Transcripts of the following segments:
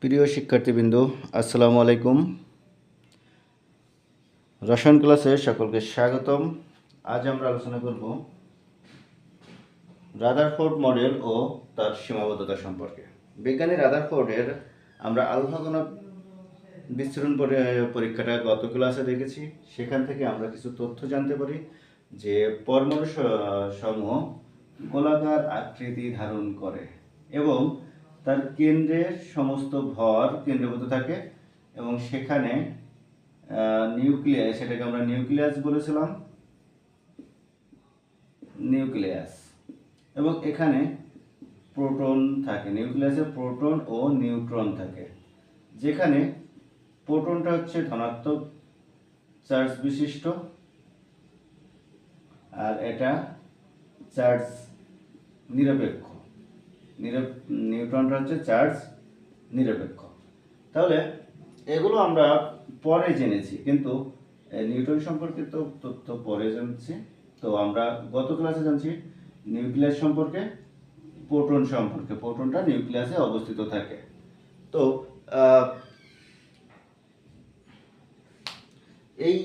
প্রিয় শিক্ষার্থীবৃন্দ, আসসালামু আলাইকুম। রসায়ন ক্লাসে সকলকে স্বাগতম। আজ আমরা আলোচনা করব রাদারফোর্ড মডেল ও তার সীমাবদ্ধতা সম্পর্কে। বিজ্ঞানী রাদারফোর্ডের আমরা আলফা কণা বিস্তরণ পরি- পরীক্ষাটা গত ক্লাসে দেখেছি। সেখান থেকে আমরা কিছু তথ্য জানতে পারি যে পরমাণু সমূহ গোলাকার আকৃতি ধারণ করে এবং তার কেন্দ্রের সমস্ত ভর কেন্দ্রীভূত থাকে এবং সেখানে নিউক্লিয়াস, সেটাকে আমরা নিউক্লিয়াস বলেছিলাম। নিউক্লিয়াস। এবং এখানে প্রোটন থাকে, নিউক্লিয়াসে প্রোটন ও নিউট্রন থাকে। যেখানে প্রোটনটা হচ্ছে ধনাত্মক, চার্জ বিশিষ্ট, আর এটা চার্জ নিরপেক্ষ। নিউট্রনটা হচ্ছে চার্জ নিরপেক্ষ। তাহলে এগুলো আমরা পরে জেনেছি কিন্তু এ, নিউটন সম্পর্কে তো তথ্য পরে জানছি। তো আমরা গত ক্লাসে জানছি নিউক্লিয়াস সম্পর্কে প্রোটন সম্পর্কে প্রোটনটা নিউক্লিয়াসে অবস্থিত থাকে। তো এই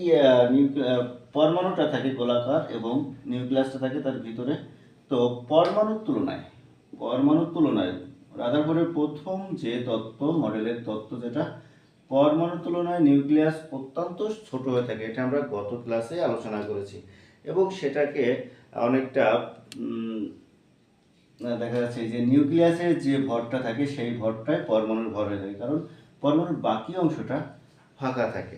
পরমাণুটা থাকে গোলাকার এবং নিউক্লিয়াসটা থাকে তার ভিতরে। তো পরমাণুর তুলনায় পরমাণুর তুলনায় রাদারফোর্ডের প্রথম যে তত্ত্ব, মডেলের তত্ত্ব যেটা, পরমাণুর তুলনায় নিউক্লিয়াস অত্যন্ত ছোট হয়ে থাকে। এটা আমরা গত ক্লাসে আলোচনা করেছি। এবং সেটাকে অনেকটা দেখা যাচ্ছে যে নিউক্লিয়াসের যে ভরটা থাকে, সেই ভরটাই পরমাণুর ভর হয়ে থাকে। কারণ পরমাণুর বাকি অংশটা ফাঁকা থাকে।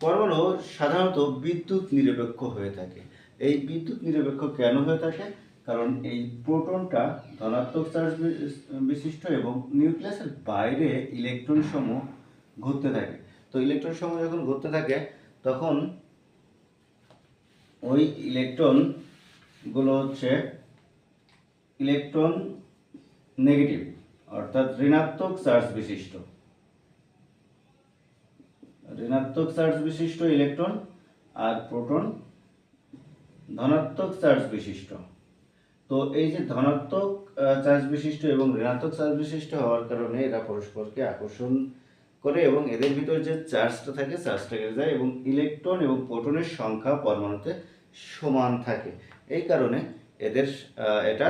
পরমাণু সাধারণত বিদ্যুৎ নিরপেক্ষ হয়ে থাকে। এই বিদ্যুৎ নিরপেক্ষ কেন হয়ে থাকে? কারণ এই প্রোটনটা ধনাত্মক চার্জ বিশিষ্ট এবং নিউক্লিয়াসের বাইরে ইলেকট্রন সমূহ ঘুরতে থাকে। তো ইলেকট্রন সমূহ যখন ঘুরতে থাকে, তখন ওই ইলেকট্রনগুলো হচ্ছে ইলেকট্রন নেগেটিভ, অর্থাৎ ঋণাত্মক চার্জ বিশিষ্ট। ঋণাত্মক চার্জ বিশিষ্ট ইলেকট্রন আর প্রোটন ধনাত্মক চার্জ বিশিষ্ট। তো এই যে ধনাত্মক চার্জ বিশিষ্ট এবং ঋণাত্মক চার্জ বিশিষ্ট হওয়ার কারণে এরা পরস্পরকে আকর্ষণ করে এবং এদের ভিতর যে চার্জটা থাকে, চার্জটা কেটে যায় এবং ইলেকট্রন এবং প্রোটনের সংখ্যা পরমাণুতে সমান থাকে। এই কারণে এদের এটা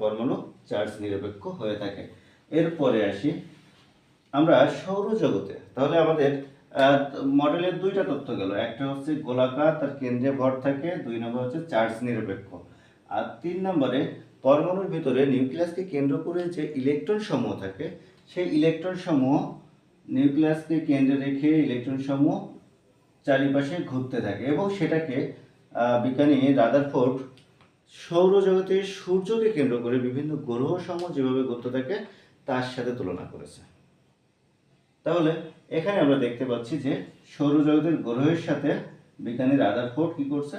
পরমাণু চার্জ নিরপেক্ষ হয়ে থাকে। এরপরে আসি আমরা সৌরজগতে। তাহলে আমাদের মডেলের দুইটা তথ্য গেল। একটা হচ্ছে গোলাকার, তার কেন্দ্রে ভর থাকে। দুই নম্বর হচ্ছে চার্জ নিরপেক্ষ। আর তিন নম্বরে, পরমাণুর ভিতরে নিউক্লিয়াসকে কেন্দ্র করে যে ইলেকট্রন সমূহ থাকে, সেই ইলেকট্রন সমূহ নিউক্লিয়াসকে কেন্দ্রে রেখে ইলেকট্রন সমূহ চারিপাশে ঘুরতে থাকে এবং সেটাকে বিজ্ঞানী রাদারফোর্ড সৌরজগতে সূর্যকে কেন্দ্র করে বিভিন্ন গ্রহ সমূহ যেভাবে ঘুরতে থাকে, তার সাথে তুলনা করেছে। তাহলে, এখানে আমরা দেখতে পাচ্ছি যে সৌরজগতের গ্রহের সাথে বিজ্ঞানী রাদারফোর্ড কি করছে?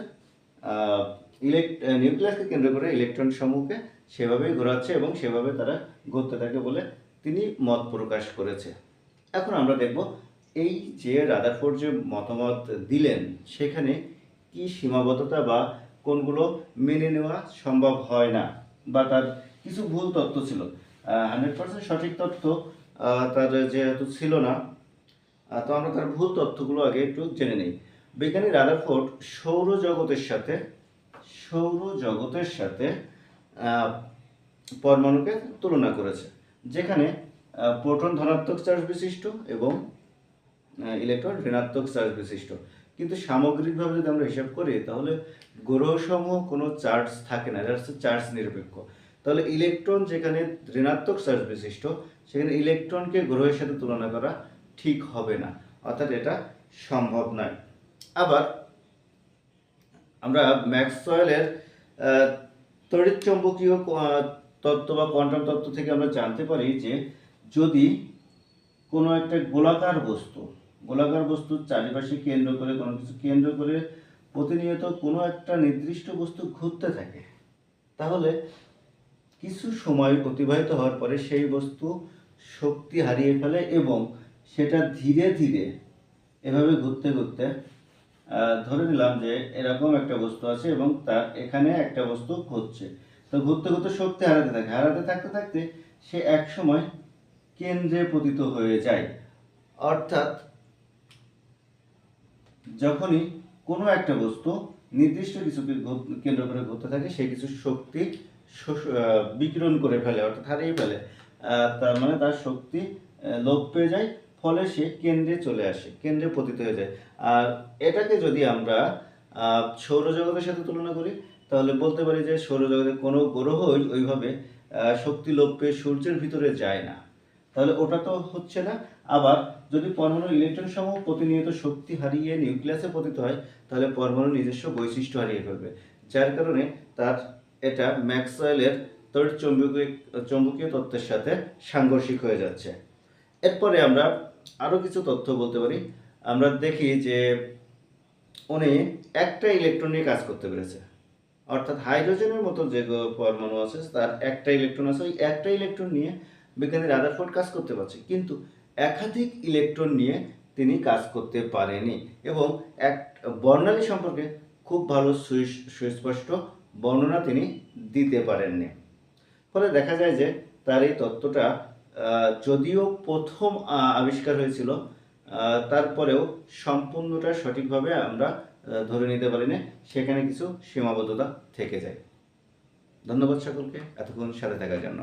ইলেক্ট নিউক্লিয়াসকে কেন্দ্র করে ইলেকট্রন সমূহকে সেভাবেই ঘোরাচ্ছে এবং সেভাবে তারা ঘুরতে থাকে বলে তিনি মত প্রকাশ করেছে। এখন আমরা দেখব এই যে রাদারফোর্ড যে মতামত দিলেন, সেখানে কি সীমাবদ্ধতা বা কোনগুলো মেনে নেওয়া সম্ভব হয় না বা তার কিছু ভুল তথ্য ছিল। হান্ড্রেড পার্সেন্ট সঠিক তথ্য তার যেহেতু ছিল না তো আমরা তার ভুল তথ্যগুলো আগে একটু জেনে নিই। বিজ্ঞানী রাদারফোর্ড সৌরজগতের সাথে সৌরজগতের সাথে আহ, পরমাণুকে তুলনা করেছে যেখানে প্রোটন ধনাত্মক চার্জ বিশিষ্ট এবং ইলেকট্রন ঋণাত্মক চার্জ বিশিষ্ট। কিন্তু সামগ্রিকভাবে যদি আমরা হিসাব করি তাহলে গ্রহসমূহ কোনো চার্জ থাকে না এটা হচ্ছে চার্জ নিরপেক্ষ। তাহলে ইলেকট্রন যেখানে ঋণাত্মক চার্জ বিশিষ্ট সেখানে ইলেকট্রনকে গ্রহের সাথে তুলনা করা ঠিক হবে না। অর্থাৎ এটা সম্ভব নয়। আবার আমরা ম্যাক্সওয়েলের তড়িৎচুম্বকীয় তত্ত্ব বা কোয়ান্টাম তত্ত্ব থেকে আমরা জানতে পারি যে যদি কোনো একটা গোলাকার বস্তু, গোলাকার বস্তুর চারিপাশে কেন্দ্র করে, কোনো কিছু কেন্দ্র করে প্রতিনিয়ত কোনো একটা নির্দিষ্ট বস্তু ঘুরতে থাকে, তাহলে কিছু সময় অতিবাহিত হওয়ার পরে সেই বস্তু শক্তি হারিয়ে ফেলে এবং সেটা ধীরে ধীরে এভাবে ঘুরতে ঘুরতে ধরে নিলাম যে এরকম একটা বস্তু আছে এবং তার এখানে একটা বস্তু ঘুরছে তো ঘুরতে ঘুরতে শক্তি হারাতে থাকে। হারাতে থাকতে থাকতে সে এক সময় কেন্দ্রে পতিত হয়ে যায়। অর্থাৎ যখনই কোনো একটা বস্তু নির্দিষ্ট কিছুকে কেন্দ্র করে ঘুরতে থাকে, সে কিছু শক্তি বিকিরণ করে ফেলে, অর্থাৎ হারিয়ে ফেলে। তার মানে তার শক্তি লোপ পেয়ে যায়। ফলে সে কেন্দ্রে চলে আসে, কেন্দ্রে পতিত হয়ে যায়। আর এটাকে যদি আমরা সৌরজগতের সাথে তুলনা করি, তাহলে বলতে পারি যে সৌরজগতের কোনো গ্রহই ওইভাবে শক্তি লোপ পেয়ে সূর্যের ভিতরে যায় না। তাহলে ওটা তো হচ্ছে না। আবার যদি পরমাণু ইলেকট্রন সমূহ প্রতিনিয়ত শক্তি হারিয়ে নিউক্লিয়াসে পতিত হয়, তাহলে পরমাণু নিজস্ব বৈশিষ্ট্য হারিয়ে ফেলবে। যার কারণে তার এটা ম্যাক্সওয়েলের তড়িৎ চৌম্বকীয় চৌম্বকীয় তত্ত্বের সাথে সাংঘর্ষিক হয়ে যাচ্ছে। এরপরে আমরা আরও কিছু তথ্য বলতে পারি। আমরা দেখি যে উনি একটা ইলেকট্রন নিয়ে কাজ করতে পেরেছে। অর্থাৎ হাইড্রোজেনের মতো যে পরমাণু আছে, তার একটা ইলেকট্রন আছে, ওই একটা ইলেকট্রন নিয়ে বিজ্ঞানী রাদারফোর্ড কাজ করতে পারছে। কিন্তু একাধিক ইলেকট্রন নিয়ে তিনি কাজ করতে পারেনি এবং এক বর্ণালী সম্পর্কে খুব ভালো সুস্পষ্ট বর্ণনা তিনি দিতে পারেননি। ফলে দেখা যায় যে তার এই তত্ত্বটা যদিও প্রথম আবিষ্কার হয়েছিল তারপরেও সম্পূর্ণটা সঠিকভাবে আমরা ধরে নিতে পারি না সেখানে কিছু সীমাবদ্ধতা থেকে যায়। ধন্যবাদ সকলকে, এতক্ষণ সাথে থাকার জন্য।